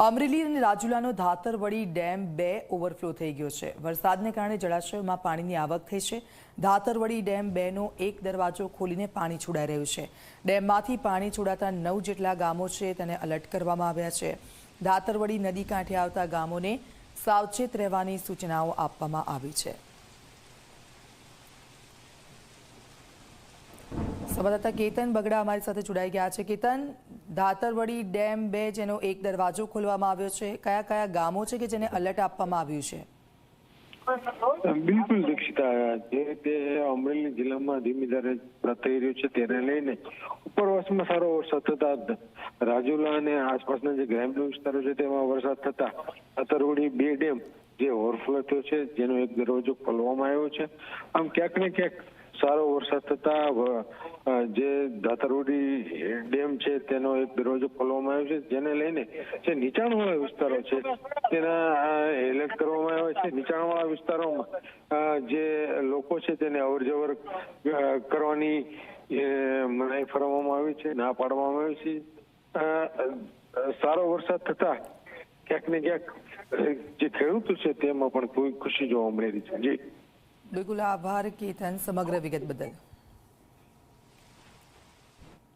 અમરેલી અને રાજુલાનો ધાતરવડી ડેમ બે ઓવરફ્લો થઈ ગયો છે. વરસાદને કારણે જળાશયોમાં પાણીની આવક થઈ છે. ધાતરવડી ડેમ બેનો એક દરવાજો ખોલીને પાણી છોડાઈ રહ્યું છે. ડેમમાંથી પાણી છોડાતા નવ જેટલા ગામો છે તેને અલર્ટ કરવામાં આવ્યા છે. ધાતરવડી નદી કાંઠે આવતા ગામોને સાવચેત રહેવાની સૂચનાઓ આપવામાં આવી છે. સંવાદદાતા કેતન બગડા અમારી સાથે જોડાઈ ગયા છે. કેતન ધાતરવડી ડેમ બે જેનો એક દરવાજો ખોલવામાં આવ્યો છે. કયા કયા ગામો છે કે જેને અલર્ટ આપવામાં આવ્યું છે? બિલકુલ, દીક્ષિતા. જે રીતે અમરેલી જિલ્લામાં ધીમી ધારે થઈ રહ્યો છે તેને લઈને ઉપરવાસમાં સારો વરસાદ થતા રાજુલા અને આસપાસના જે ગ્રામ્ય વિસ્તારો છે તેમાં વરસાદ થતા અતરવડી બે ડેમ જે ઓવરફ્લો થયો છે, જેનો એક દરવાજો ખોલવામાં આવ્યો છે. આમ ક્યાંક ને ક્યાંક સારો વરસાદ થતા જે દાતરવડી ડેમ છે, તેનો એક દરવાજો ખોલવામાં આવ્યો છે, જેને લઈને જે નીચાણવાળા વિસ્તારો છે, તેના એલર્ટ કરવામાં આવ્યા છે. નીચાણવાળા વિસ્તારોમાં જે લોકો છે, તેને અવરજવર કરવાની મનાઈ ફરવામાં આવી છે, ના પાડવામાં આવી છે. સારો વરસાદ થતા, ક્યાંક ને ક્યાંક, જે ખેડૂતો છે, તેમાં પણ કોઈ ખુશી જોવા મળી રહી છે. જી. બિલકુલ આભાર કેતન સમગ્ર વિગત બદલ